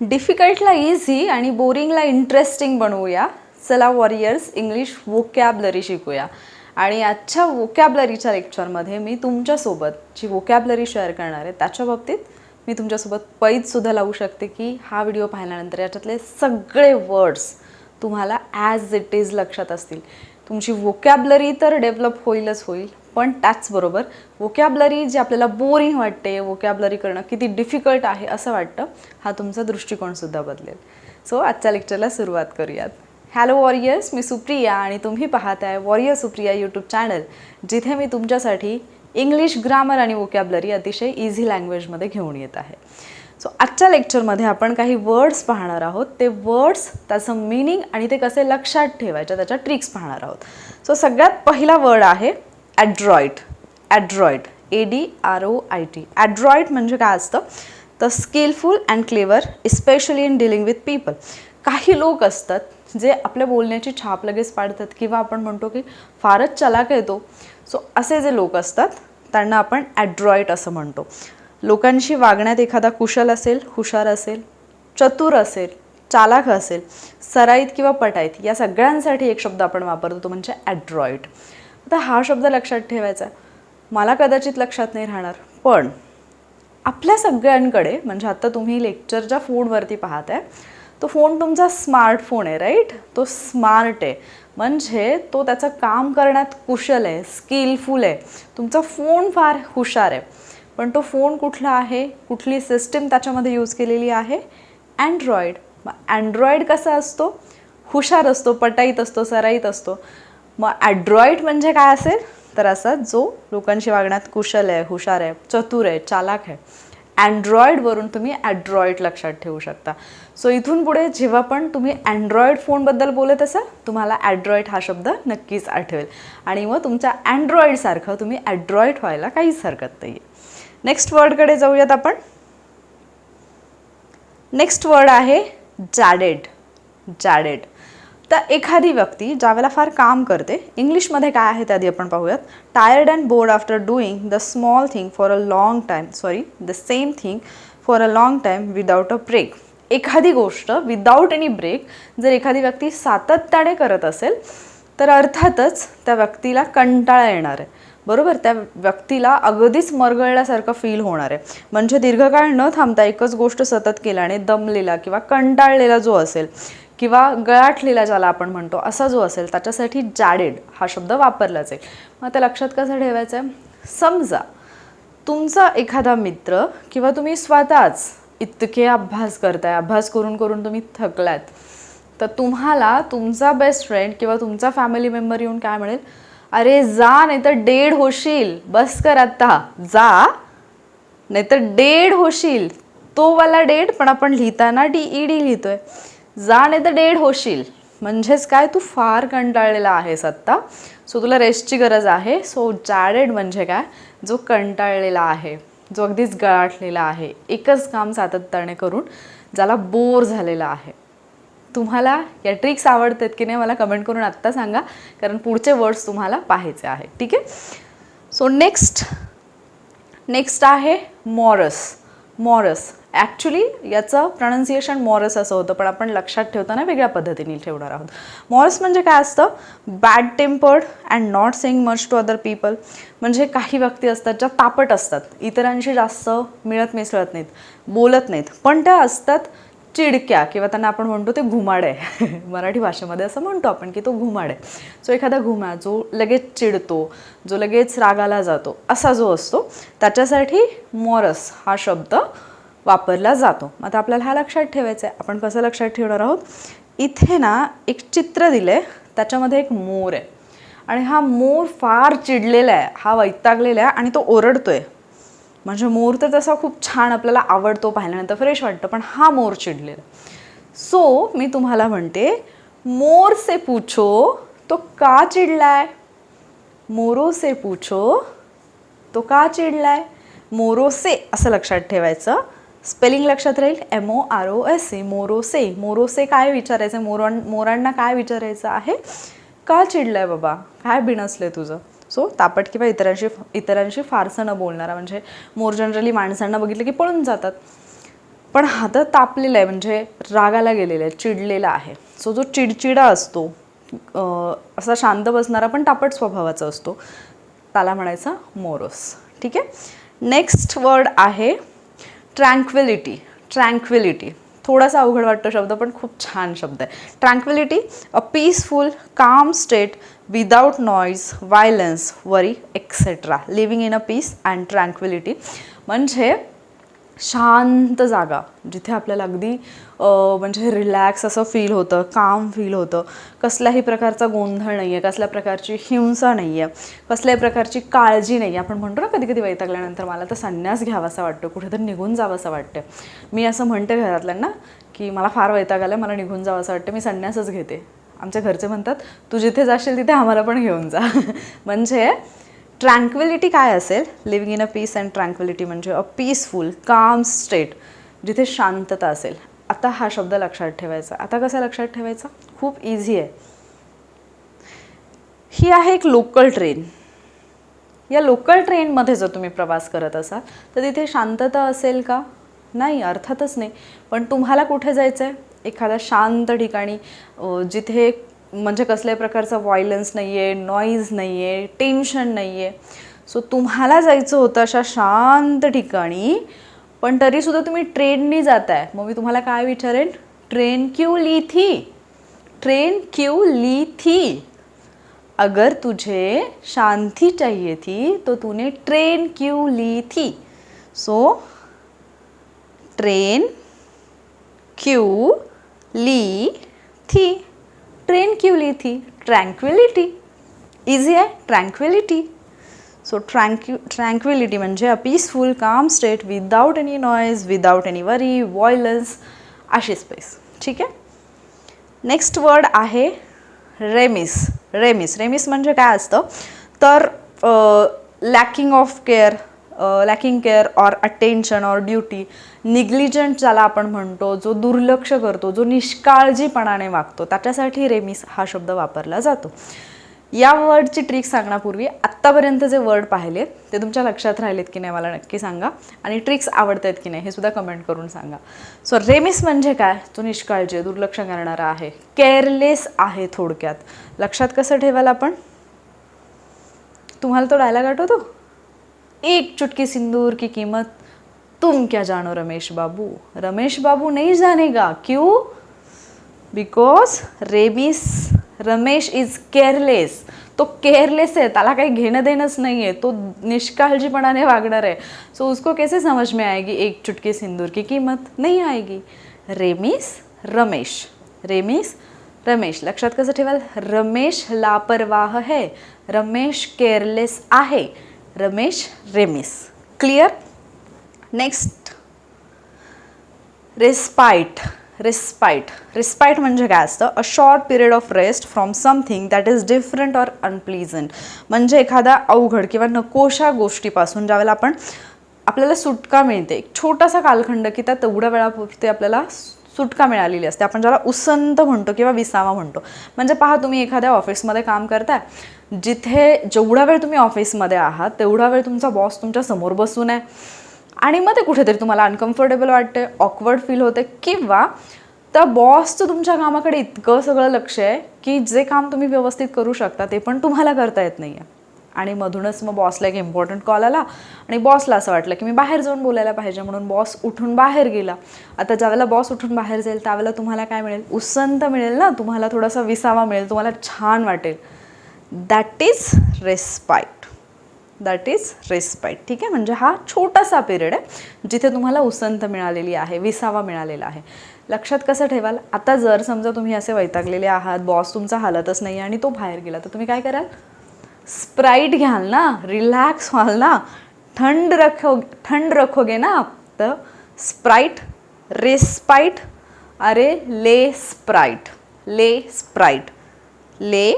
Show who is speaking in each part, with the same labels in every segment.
Speaker 1: डिफिकल्टला easy आणि बोरिंगला interesting बनवूया. चला वॉरियर्स इंग्लिश वोकॅबलरी शिकूया. आणि आजच्या वोकॅबलरीच्या लेक्चरमध्ये मी तुमच्यासोबत जी वोकॅबलरी शेअर करणार आहे त्याच्या बाबतीत मी तुमच्यासोबत पैजसुद्धा लावू शकते की हा व्हिडिओ पाहिल्यानंतर याच्यातले सगळे वर्ड्स तुम्हाला ॲज इट इज लक्षात असतील. तुमची वोकॅबलरी तर डेव्हलप होईलच होईल. पण त्याचबरोबर वोकॅबलरी जी आपल्याला बोरिंग वाटते वोकॅबलरी करणं किती डिफिकल्ट आहे असं वाटतं हा तुमचा दृष्टिकोनसुद्धा बदलेल. सो आजच्या लेक्चरला सुरुवात करूयात. हॅलो वॉरियर्स मी सुप्रिया आणि तुम्ही पाहत आहे वॉरियर सुप्रिया यूट्यूब चॅनल जिथे मी तुमच्यासाठी इंग्लिश ग्रामर आणि वोकॅबलरी अतिशय इझी लँग्वेजमध्ये घेऊन येत आहे. सो आजच्या लेक्चरमध्ये आपण काही वर्ड्स पाहणार आहोत. ते वर्ड्स त्याचं मिनिंग आणि ते कसे लक्षात ठेवायचे त्याच्या ट्रिक्स पाहणार आहोत. सो सगळ्यात पहिला वर्ड आहे adroit adroit A D R O I T adroit म्हणजे काय असतं? तर skilful and clever especially in dealing with people काही लोक असतात जे आपल्या बोलण्याची छाप लगेच पाडतात किंवा आपण म्हणतो की फारच चलाक येतो सो असे जे लोक असतात त्यांना आपण ॲड्रॉइट असं म्हणतो. लोकांशी वागण्यात एखादा कुशल असेल हुशार असेल चतुर असेल चालाक असेल सराईत किंवा पटाईत या सगळ्यांसाठी एक शब्द आपण वापरतो तो म्हणजे ॲड्रॉइट आता हा शब्द लक्षात ठेवायचा मला कदाचित लक्षात नाही राहणार. पण आपल्या सगळ्यांकडे म्हणजे आता तुम्ही लेक्चरच्या फोनवरती पाहत आहे तो फोन तुमचा स्मार्टफोन आहे राईट? तो स्मार्ट आहे. म्हणजे तो त्याचं काम करण्यात कुशल आहे स्किलफुल आहे. तुमचा फोन फार हुशार आहे. पण तो फोन कुठला आहे? कुठली सिस्टीम त्याच्यामध्ये यूज केलेली आहे? अँड्रॉइड मग अँड्रॉइड कसा असतो? हुशार असतो पटाईत असतो सराईत असतो. मग ॲड्रॉइड म्हणजे काय असेल? तर असा जो लोकांशी वागण्यात कुशल आहे हुशार आहे चतुर आहे चालाक आहे अँड्रॉइडवरून तुम्ही ॲड्रॉइड लक्षात ठेवू शकता. सो इथून पुढे जेव्हा पण तुम्ही अँड्रॉइड फोनबद्दल बोलत असाल तुम्हाला ॲड्रॉइड हा शब्द नक्कीच आठवेल. आणि मग तुमच्या अँड्रॉइडसारखं तुम्ही ॲड्रॉइड व्हायला काहीच हरकत नाही आहे नेक्स्ट वर्डकडे जाऊयात आपण. नेक्स्ट वर्ड आहे जॅडेड जॅडेड तर एखादी व्यक्ती ज्यावेळेला फार काम करते इंग्लिशमध्ये काय आहे त्याआधी आधी आपण पाहूयात. Tired and bored after doing the small thing for a long time sorry the same thing for a long time without a break एखादी गोष्ट विदाऊट एनी ब्रेक जर एखादी व्यक्ती सातत्याने करत असेल तर अर्थातच त्या व्यक्तीला कंटाळा येणार आहे. बरोबर? त्या व्यक्तीला अगदीच मरगळल्यासारखं फील होणार आहे. म्हणजे दीर्घकाळ न थांबता एकच गोष्ट सतत केल्याने दमलेला किंवा कंटाळलेला जो असेल किंवा गळाटलेला ज्याला आपण म्हणतो असा जो असेल त्याच्यासाठी जॅडेड हा शब्द वापरला जाईल मग आता लक्षात कसं ठेवायचं आहे समजा तुमचा एखादा मित्र किंवा तुम्ही स्वतःच इतके अभ्यास करताय अभ्यास करून करून तुम्ही थकलात तर तुम्हाला तुमचा बेस्ट फ्रेंड किंवा तुमचा फॅमिली मेंबर येऊन काय म्हणेल? अरे जा नाही तर डेड होशील. बस कर आत्ता. जा. नाही तर डेड होशील. तो वाला डेड पण आपण लिहिताना डी ई डी लिहितोय. जा नाही तर डेड होशील. म्हणजेच काय? तू फार कंटाळलेला आहेस आत्ता. सो तुला रेस्टची गरज आहे. सो जॅडेड म्हणजे काय? जो कंटाळलेला आहे. जो अगदीच गळाटलेला आहे. एकच काम सातत्याने करून ज्याला बोर झालेला आहे. तुम्हाला या ट्रिक्स आवडतात की नाही मला कमेंट करून आत्ता सांगा. कारण पुढचे वर्ड्स तुम्हाला पाहायचे आहे. ठीक आहे? सो नेक्स्ट नेक्स्ट आहे मॉरस मॉरस ॲक्च्युली याचं प्रनन्सिएशन मॉरस असं होतं पण आपण लक्षात ठेवताना वेगळ्या पद्धतीने ठेवणार आहोत. मॉरस म्हणजे काय असतं? Bad tempered and not saying much to other people म्हणजे काही व्यक्ती असतात ज्या तापट असतात. इतरांशी जास्त मिळत मिसळत नाहीत बोलत नाहीत. पण त्या असतात चिडक्या किंवा त्यांना आपण म्हणतो ते घुमाड. आहे मराठी भाषेमध्ये असं म्हणतो आपण की तो घुमाड. आहे सो एखादा घुमा जो लगेच चिडतो जो लगेच रागाला जातो असा जो असतो त्याच्यासाठी मॉरस हा शब्द वापरला जातो. मग आता आपल्याला हा लक्षात ठेवायचा आहे आपण कसं लक्षात ठेवणार आहोत? इथे ना एक चित्र दिलं आहे त्याच्यामध्ये एक मोर आहे. आणि हा मोर फार चिडलेला आहे. हा वैतागलेला आहे आणि तो ओरडतो आहे म्हणजे मोर तर तसा खूप छान आपल्याला आवडतो पाहिल्यानंतर फ्रेश वाटतं पण हा मोर चिडलेला सो मी तुम्हाला म्हणते मोर से पूछो तो का चिडलाय? मोरो से पूछो तो का चिडलाय? मोरोसे असं लक्षात ठेवायचं. स्पेलिंग लक्षात राहील M O R O S E मोरोसे. मोरोसे काय विचारायचं? मोरां मोरांना काय विचारायचं आहे? का चिडलाय बाबा. काय बिनसलंय तुझं? सो तापट किंवा इतरांशी इतरांशी फारसं न बोलणारा म्हणजे मोर जनरली माणसांना बघितलं की पळून जातात. पण हात तापलेलं तापलेला आहे म्हणजे रागाला गेलेला आहे चिडलेला आहे. सो जो चिडचिडा असतो असा शांत बसणारा पण तापट स्वभावाचा असतो. त्याला म्हणायचा मोरोस. ठीक आहे? नेक्स्ट वर्ड आहे ट्रँक्विलिटी ट्रँक्विलिटी. थोडासा अवघड वाटतो शब्द पण खूप छान शब्द आहे. Tranquillity a peaceful calm state without noise violence worry etcetera living in a peace and tranquillity म्हणजे शांत जागा जिथे आपल्याला अगदी म्हणजे रिलॅक्स असं फील होतं काम फील होतं. कसल्याही प्रकारचा गोंधळ नाही आहे कसल्या प्रकारची हिंसा नाही आहे कसल्याही प्रकारची काळजी नाही आहे आपण म्हणतो ना कधी कधी वैतागल्यानंतर मला तर संन्यास घ्यावासा वाटतो कुठेतरी निघून जावंसं वाटतं. मी असं म्हणते घरातल्यांना की मला फार वैताग आला मला निघून जावंसं वाटतं मी संन्यासच घेते. आमच्या घरचे म्हणतात तू जिथे जाशील तिथे आम्हाला पण घेऊन जा. म्हणजे ट्रँक्विलिटी काय असेल? Living in a peace and tranquillity म्हणजे अ पीसफुल काम स्टेट जिथे शांतता असेल. आता हा शब्द लक्षात ठेवायचा. आता कसा लक्षात ठेवायचा? खूप इझी आहे. ही आहे एक लोकल ट्रेन या लोकल ट्रेनमध्ये जर तुम्ही प्रवास करत असाल तर तिथे शांतता असेल का? नाही अर्थातच नाही. पण तुम्हाला कुठे जायचं आहे एखाद्या शांत ठिकाणी जिथे म्हणजे कसल्याही प्रकारचा व्हायलन्स नाही आहे नॉईज नाही आहे टेन्शन नाही आहे सो तुम्हाला जायचं होतं अशा शांत ठिकाणी पण तरीसुद्धा तुम्ही ट्रेननी जाताय. मग मी तुम्हाला काय विचारेन? ट्रेन क्यू ली थी? ट्रेन क्यू ली थी? अगर तुझे शांती चाहिए थी तो तूने ट्रेन क्यू ली थी? सो ट्रेन क्यू ली थी. ट्रेन क्यों ली थी ट्रँक्विलिटी. इझी आहे ट्रँक्विलिटी. सो ट्रँक्यू ट्रँक्विलिटी म्हणजे a peaceful calm state without any noise without any worry violence अशी स्पेस ठीक आहे नेक्स्ट वर्ड आहे रेमिस रेमिस रेमिस म्हणजे काय असतं? तर lacking of care lacking care or attention or duty negligent ज्याला आपण म्हणतो जो दुर्लक्ष करतो जो निष्काळजीपणाने वागतो त्याच्यासाठी रेमिस हा शब्द वापरला जातो. या वर्डची ट्रिक सांगण्यापूर्वी आत्तापर्यंत जे वर्ड पाहिले ते तुमच्या लक्षात राहिलेत की नाही मला नक्की सांगा. आणि ट्रिक्स आवडत आहेत की नाही हे सुद्धा कमेंट करून सांगा. सो रेमिस म्हणजे काय? तो निष्काळजी आहे, दुर्लक्ष करणारा आहे. केअरलेस आहे थोडक्यात. लक्षात कसं ठेवाल आपण? तुम्हाला तो डायलॉग आठवतो? एक चुटकी सिंदूर की कीमत तुम क्या जानो रमेश बाबू? रमेश बाबू नहीं जानेगा। क्यों? Because remiss Ramesh is careless तो केअरलेस आहे त्याला काही घेणं देणंच नाही आहे तो निष्काळजीपणाने वागणार आहे. सो उसको कैसे समझ में आएगी एक चुटकी सिंदूर की कीमत? नहीं आएगी. रेमिस रमेश रेमिस रमेश लक्षात कसं ठेवाल? रमेश लापरवाह है. रमेश केअरलेस आहे. Ramesh remiss. Clear next respite respite respite म्हणजे काय असतं? A short period of rest from something that is different or unpleasant म्हणजे एखादा अवघड किंवा नकोशा गोष्टीपासून ज्यावेळेला आपण आपल्याला सुटका मिळते. एक छोटासा कालखंड की त्या तेवढ्या वेळापुरते आपल्याला सुटका मिळालेली असते. आपण ज्याला उसंत म्हणतो किंवा विसावा म्हणतो. म्हणजे पहा तुम्ही एखाद्या ऑफिसमध्ये काम करताय. जिथे जेवढा वेळ तुम्ही ऑफिसमध्ये आहात तेवढा वेळ तुमचा बॉस तुमच्यासमोर बसून आहे. आणि मग ते कुठेतरी तुम्हाला अनकम्फर्टेबल वाटते ऑकवर्ड फील होते किंवा त्या बॉसचं तुमच्या कामाकडे इतकं सगळं लक्ष आहे की जे काम तुम्ही व्यवस्थित करू शकता ते पण तुम्हाला करता येत नाही आहे आणि मधूनच मग बॉसला एक इम्पॉर्टंट कॉल आला आणि बॉसला असं वाटलं की मी बाहेर जाऊन बोलायला पाहिजे म्हणून बॉस उठून बाहेर गेला. आता ज्यावेळेला बॉस उठून बाहेर जाईल त्यावेळेला तुम्हाला काय मिळेल? उसंत मिळेल ना? तुम्हाला थोडासा विसावा मिळेल तुम्हाला छान वाटेल. That is respite that is respite ठीक आहे? म्हणजे हा छोटासा पिरियड आहे जिथे तुम्हाला उसंत मिळालेली आहे विसावा मिळालेला आहे. लक्षात कसं ठेवाल? आता जर समजा तुम्ही असे वैतागलेले आहात बॉस तुमचा हालतच नाही आणि तो बाहेर गेला तर तुम्ही काय कराल? स्प्राईट घ्याल ना? रिलॅक्स व्हाल ना? थंड रखो थंड रखोगे ना? तर स्प्राईट रेस्पाईट अरे ले स्प्राईट ले स्प्राईट ले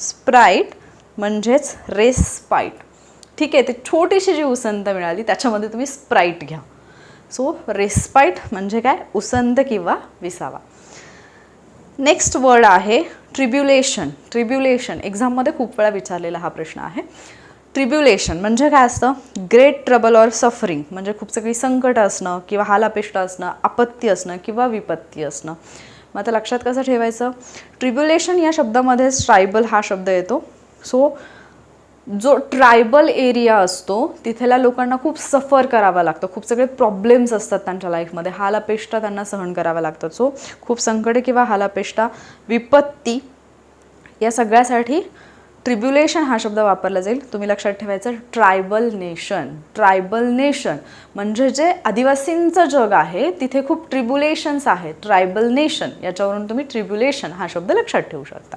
Speaker 1: स्प्राईट म्हणजेच रेस्पाईट ठीक आहे ते छोटीशी जी उसंत मिळाली त्याच्यामध्ये तुम्ही स्प्राईट घ्या. सो रेस्पाईट म्हणजे काय? उसंत किंवा विसावा. नेक्स्ट वर्ड आहे ट्रिब्युलेशन. ट्रिब्युलेशन. एक्झाममध्ये खूप वेळा विचारलेला हा प्रश्न आहे. ट्रिब्युलेशन म्हणजे काय असतं? Great trouble or suffering. म्हणजे खूप सगळी संकट असणं किंवा हालापेष्ट असणं आपत्ती असणं किंवा विपत्ती असणं. मग आता लक्षात कसं ठेवायचं? ट्रिब्युलेशन या शब्दामध्ये ट्रायबल हा शब्द येतो. सो जो ट्रायबल एरिया असतो तिथल्या लोकांना खूप सफर करावा लागतं. खूप सगळे प्रॉब्लेम्स असतात त्यांच्या लाईफमध्ये हालापेष्टा त्यांना सहन करावा लागतात सो खूप संकटे किंवा हालापेष्टा विपत्ती या सगळ्यासाठी ट्रिब्युलेशन हा शब्द वापरला जाईल. तुम्ही लक्षात ठेवायचं ट्रायबल नेशन ट्रायबल नेशन म्हणजे जे आदिवासींचं जग आहे तिथे खूप ट्रिब्युलेशन्स आहेत. ट्रायबल नेशन याच्यावरून तुम्ही ट्रिब्युलेशन हा शब्द लक्षात ठेवू शकता.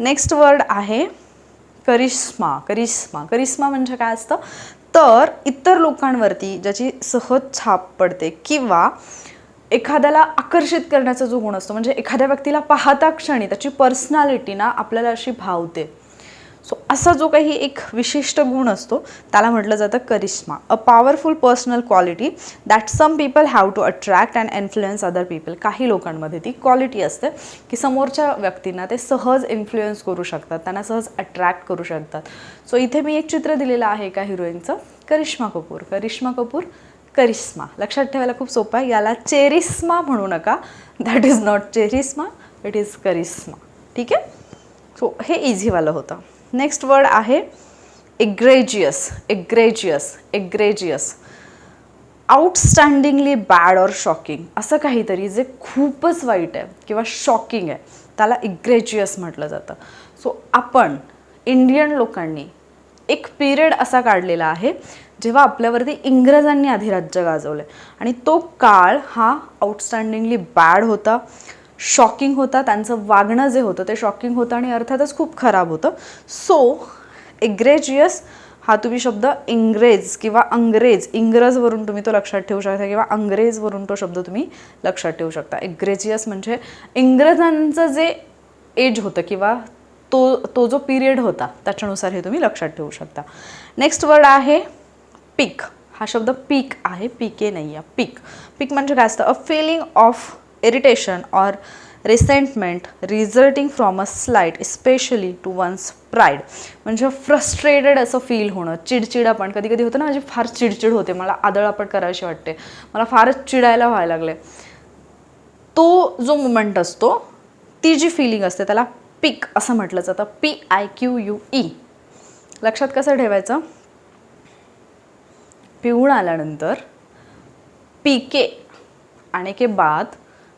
Speaker 1: नेक्स्ट वर्ड आहे करिश्मा. करिश्मा. करिश्मा म्हणजे काय असतं? तर इतर लोकांवरती ज्याची सहज छाप पडते किंवा एखाद्याला आकर्षित करण्याचा जो गुण असतो म्हणजे एखाद्या व्यक्तीला पाहता क्षणी त्याची पर्सनॅलिटी ना आपल्याला अशी भावते. सो असा जो काही एक विशिष्ट गुण असतो त्याला म्हटलं जातं charisma. A powerful personal quality that some people have to attract and influence other people काही लोकांमध्ये ती क्वालिटी असते की समोरच्या व्यक्तींना ते सहज इन्फ्लुएन्स करू शकतात त्यांना सहज अट्रॅक्ट करू शकतात. सो इथे मी एक चित्र दिलेलं आहे एका हिरोईनचं करिश्मा कपूर. करिश्मा कपूर करिश्मा. लक्षात ठेवायला खूप सोपं आहे. याला चेरिस्मा म्हणू नका. That is not charisma it is charisma. ठीक आहे? सो हे इझीवालं होतं. नेक्स्ट वर्ड आहे egregious egregious egregious outstandingly bad or shocking असं काहीतरी जे खूपच वाईट आहे किंवा शॉकिंग आहे त्याला इग्रेजियस म्हटलं जातं. सो आपण इंडियन लोकांनी एक पिरियड असा काढलेला आहे जेव्हा आपल्यावरती इंग्रजांनी अधिराज्य गाजवलं गाजवलं आणि तो काळ हा आउटस्टँडिंगली बॅड होता. शॉकिंग होता त्यांचं वागणं जे होतं ते शॉकिंग होतं आणि अर्थातच खूप खराब होतं. सो एग्रेजियस हा तुम्ही शब्द इंग्रेज किंवा अंग्रेज इंग्रजवरून तुम्ही तो लक्षात ठेवू शकता किंवा अंग्रेजवरून तो शब्द तुम्ही लक्षात ठेवू शकता. एग्रेजियस म्हणजे इंग्रजांचं जे एज होतं किंवा तो तो जो पिरियड होता त्याच्यानुसार हे तुम्ही लक्षात ठेवू शकता. नेक्स्ट वर्ड आहे पीक हा शब्द पीक आहे पीके नाही आहे पीक पीक म्हणजे काय असतं? A feeling of irritation or resentment resulting from a slight especially to one's pride म्हणजे फ्रस्ट्रेटेड असं फील होणं. चिडचिड आपण. कधी कधी होतं ना माझी फार चिडचिड होते. मला आदळापट करायची वाटते. मला फारच चिडायला व्हायला लागले तो जो मुमेंट असतो ती जी फिलिंग असते त्याला पिक असं म्हटलं जातं. P I Q U E लक्षात कसं ठेवायचं? पिऊन आल्यानंतर पी के आणि के बाद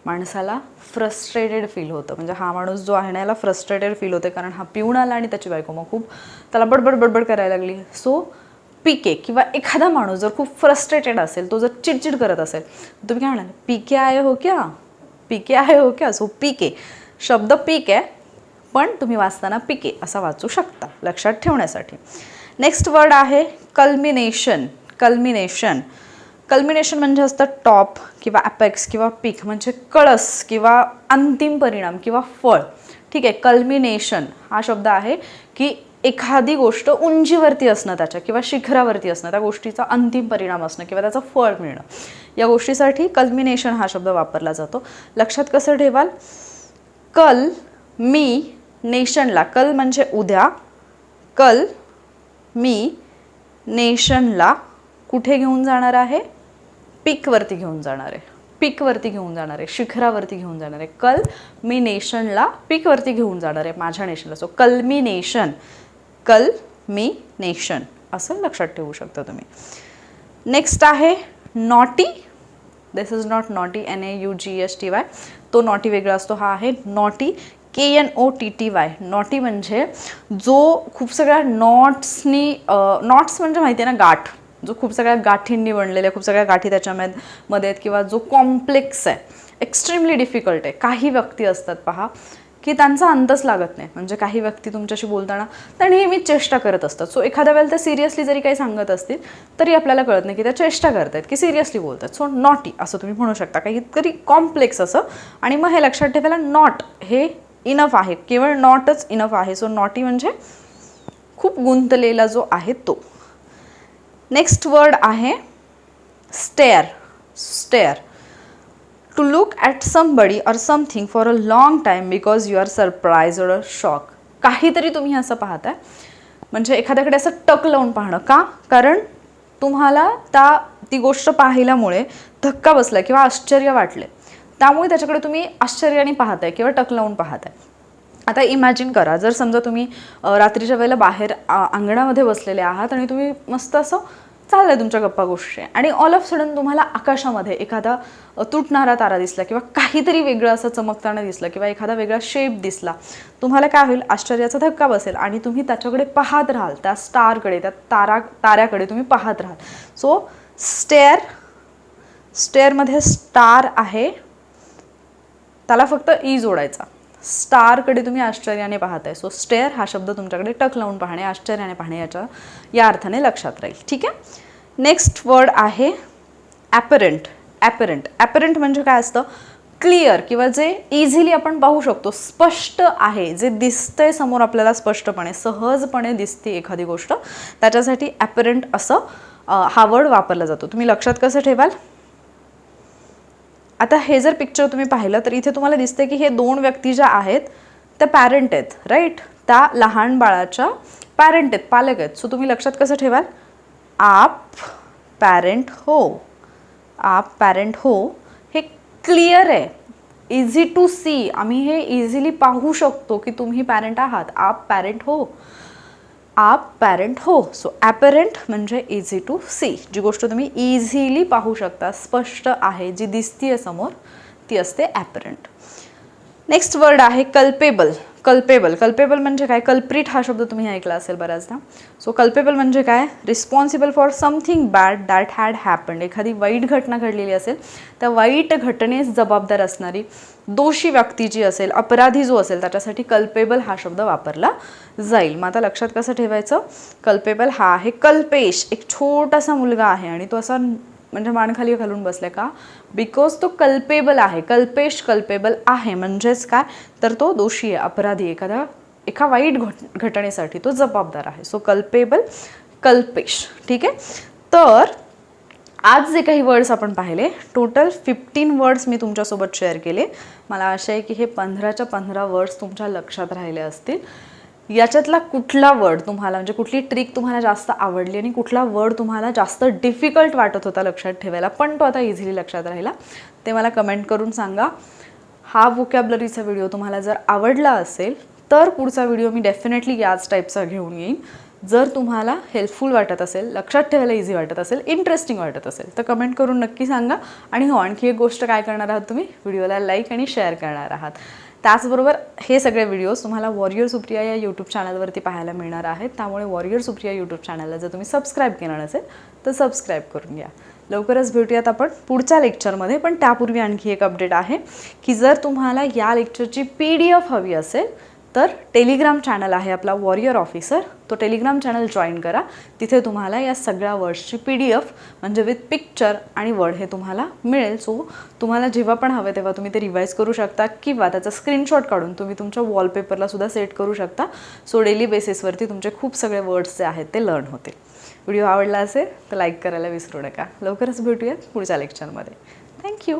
Speaker 1: माणसाला फ्रस्ट्रेटेड फील होतं. म्हणजे हा माणूस जो आहे ना याला फ्रस्ट्रेटेड फील होते. कारण हा पिऊन आला आणि त्याची बायको मग खूप त्याला बडबड बडबड करायला लागली. सो पिके किंवा एखादा माणूस जर खूप फ्रस्ट्रेटेड असेल तो जर चिडचिड करत असेल तुम्ही काय म्हणाल? पीके आहे हो क्या? पिके आहे हो क्या? सो पिके. शब्द पीक आहे पण तुम्ही वाचताना पिके असा वाचू शकता लक्षात ठेवण्यासाठी. नेक्स्ट वर्ड आहे कल्मिनेशन कल्मिनेशन कल्मिनेशन म्हणजे असतं टॉप किंवा ॲपेक्स किंवा पीक म्हणजे कळस किंवा अंतिम परिणाम किंवा फळ. ठीक आहे कल्मिनेशन हा शब्द आहे की एखादी गोष्ट उंचीवरती असणं त्याच्या किंवा शिखरावरती असणं त्या गोष्टीचा अंतिम परिणाम असणं किंवा त्याचं फळ मिळणं. या गोष्टीसाठी कल्मिनेशन हा शब्द वापरला जातो. लक्षात कसं ठेवाल? कल मी नेशनला. कल म्हणजे उद्या. कल मी नेशनला कुठे घेऊन जाणार आहे? पीकवरती घेऊन जाणार आहे. पीकवरती घेऊन जाणार आहे. शिखरावरती घेऊन जाणार आहे. कल मी नेशनला पीकवरती घेऊन जाणार आहे. माझ्या नेशनला. सो कल मी नेशन. कल मी नेशन. असं लक्षात ठेवू शकता तुम्ही. नेक्स्ट आहे knotty this is not naughty N A U G H T Y तो नॉटी वेगळा असतो. हा आहे knotty K N O T T Y knotty म्हणजे जो खूप सगळ्या नॉट्सनी नॉट्स म्हणजे माहिती आहे ना गाठ. जो खूप सगळ्या गाठींनी बनलेल्या खूप सगळ्या गाठी त्याच्यामध्ये मध्ये आहेत किंवा जो कॉम्प्लेक्स आहे एक्स्ट्रीमली डिफिकल्ट आहे. काही व्यक्ती असतात पहा की त्यांचा अंतच लागत नाही. म्हणजे काही व्यक्ती तुमच्याशी बोलताना त्या नेहमीच चेष्टा करत असतात. सो एखाद्या वेळेला त्या सिरियसली जरी काही सांगत असतील तरी आपल्याला कळत नाही की त्या चेष्टा करत आहेत की सिरियसली बोलत आहेत सो नॉटी असं तुम्ही म्हणू शकता. काहीतरी कॉम्प्लेक्स असं. आणि मग हे लक्षात ठेवायला नॉट हे इनफ आहे. केवळ नॉटच इनफ आहे. सो नॉटी म्हणजे खूप गुंतलेला जो आहे तो. नेक्स्ट वर्ड आहे stare stare to look at somebody or something for a long time because you are surprise or shock काहीतरी तुम्ही असं पाहताय. म्हणजे एखाद्याकडे असं टक लावून पाहणं. का? कारण तुम्हाला त्या ती गोष्ट पाहिल्यामुळे धक्का बसला किंवा आश्चर्य वाटले त्यामुळे त्याच्याकडे तुम्ही आश्चर्याने पाहताय किंवा टक लावून पाहताय. आता इमॅजिन करा जर समजा तुम्ही रात्रीच्या वेळेला बाहेर अंगणामध्ये बसलेले आहात आणि तुम्ही मस्त असं चाललंय तुमच्या गप्पा गोष्टी आणि ऑल ऑफ सडन तुम्हाला आकाशामध्ये एखादा तुटणारा तारा दिसला किंवा काहीतरी वेगळं असं चमकताना दिसलं किंवा एखादा वेगळा शेप दिसला तुम्हाला काय होईल? आश्चर्याचा धक्का बसेल आणि तुम्ही त्याच्याकडे पाहत राहाल त्या स्टारकडे त्या तारा ताऱ्याकडे तुम्ही पाहत राहाल. सो स्टेअर स्टेअरमध्ये स्टार आहे त्याला फक्त ई जोडायचा. स्टारकडे तुम्ही आश्चर्याने पाहताय. सो स्टेअर हा शब्द तुमच्याकडे टक लावून पाहणे आश्चर्याने पाहणे याच्या या अर्थाने लक्षात राहील. ठीक आहे? नेक्स्ट वर्ड आहे ॲपरंट ॲपरंट ॲपरंट म्हणजे काय असतं? क्लिअर किंवा जे इझिली आपण पाहू शकतो स्पष्ट आहे जे दिसतंय समोर आपल्याला स्पष्टपणे सहजपणे दिसते एखादी गोष्ट त्याच्यासाठी ॲपरंट असं हा वर्ड वापरला जातो. तुम्ही लक्षात कसं ठेवाल? आता हे जर पिक्चर तुम्ही पाहिलं तर इथे तुम्हाला दिसते की हे दोन व्यक्ती ज्या आहेत त्या पॅरेंट आहेत राईट त्या लहान बाळाच्या पॅरेंट आहेत पालक आहेत. सो तुम्ही लक्षात कसं ठेवाल? आप पॅरेंट हो. आप पॅरेंट हो. हे क्लिअर आहे. इझी टू सी आम्ही हे इझिली पाहू शकतो की तुम्ही पॅरेंट आहात. आप पॅरेंट हो. आप पॅरेंट हो. सो ॲपरंट म्हणजे इझी टू सी जी गोष्ट तुम्ही इझिली पाहू शकता स्पष्ट आहे जी दिसतीये समोर ती असते ॲपरंट नेक्स्ट वर्ड आहे कल्पेबल कल्पेबल कल्पेबल म्हणजे काय? कल्प्रिट हा शब्द तुम्ही ऐकला असेल बऱ्याचदा. सो कल्पेबल म्हणजे काय? Responsible for something bad that had happened एखादी वाईट घटना घडलेली असेल त्या वाईट घटनेस जबाबदार असणारी दोषी व्यक्ती जी असेल अपराधी जो असेल त्याच्यासाठी कल्पेबल हा शब्द वापरला जाईल. मग आता लक्षात कसं ठेवायचं? कल्पेबल हा आहे कल्पेश. एक छोटासा मुलगा आहे आणि तो असा म्हणजे माणखाली घालून बसले का? बिकॉज तो कल्पेबल आहे कल्पेश कल्पेबल आहे. म्हणजेच काय? तर तो दोषी आहे अपराधी एखादा एका वाईट घट घटनेसाठी तो जबाबदार आहे. So culpable Kalpesh. ठीक आहे? तर आज जे काही वर्ड्स आपण पाहिले टोटल फिफ्टीन वर्ड्स मी तुमच्यासोबत शेअर केले. मला आशा आहे की हे पंधराच्या पंधरा वर्ड्स तुमच्या लक्षात राहिले असतील. याच्यातला कुठला वर्ड तुम्हाला म्हणजे कुठली ट्रिक तुम्हाला जास्त आवडली आणि कुठला वर्ड तुम्हाला जास्त डिफिकल्ट वाटत होता लक्षात ठेवायला पण तो आता इझिली लक्षात राहिला ते मला कमेंट करून सांगा. हा वोकॅबलरीचा व्हिडिओ तुम्हाला जर आवडला असेल तर पुढचा व्हिडिओ मी डेफिनेटली याच टाईपचा घेऊन येईन. जर तुम्हाला हेल्पफुल वाटत असेल लक्षात ठेवायला इझी वाटत असेल इंटरेस्टिंग वाटत असेल तर कमेंट करून नक्की सांगा. आणि हो आणखी एक गोष्ट काय करणार आहात तुम्ही? व्हिडिओला लाईक आणि शेअर करणार आहात. त्याचबरोबर हे सगळे व्हिडिओज तुम्हाला वॉरियर सुप्रिया या यूट्यूब चॅनलवरती पाहायला मिळणार आहेत. त्यामुळे वॉरियर सुप्रिया यूट्यूब चॅनलला जर तुम्ही सबस्क्राईब केलं नसेल तर सबस्क्राईब करून घ्या. लवकरच भेटूयात आपण पुढच्या लेक्चरमध्ये पण त्यापूर्वी आणखी एक अपडेट आहे की जर तुम्हाला या लेक्चरची पी डी एफ हवी असेल तर टेलिग्राम चॅनल आहे आपला वॉरियर ऑफिसर तो टेलिग्राम चॅनल जॉईन करा. तिथे तुम्हाला या सगळ्या वर्ड्सची पी डी एफ म्हणजे विथ पिक्चर आणि वर्ड हे तुम्हाला मिळेल. सो तुम्हाला जेव्हा पण हवे तेव्हा तुम्ही ते रिवाईज करू शकता किंवा त्याचा स्क्रीनशॉट काढून तुम्ही तुमच्या वॉलपेपरला सुद्धा सेट करू शकता. सो डेली बेसिसवरती तुमचे खूप सगळे वर्ड्स जे आहेत ते लर्न होतील. व्हिडिओ आवडला असेल तर लाईक करायला विसरू नका. लवकरच भेटूयात पुढच्या लेक्चरमध्ये थँक्यू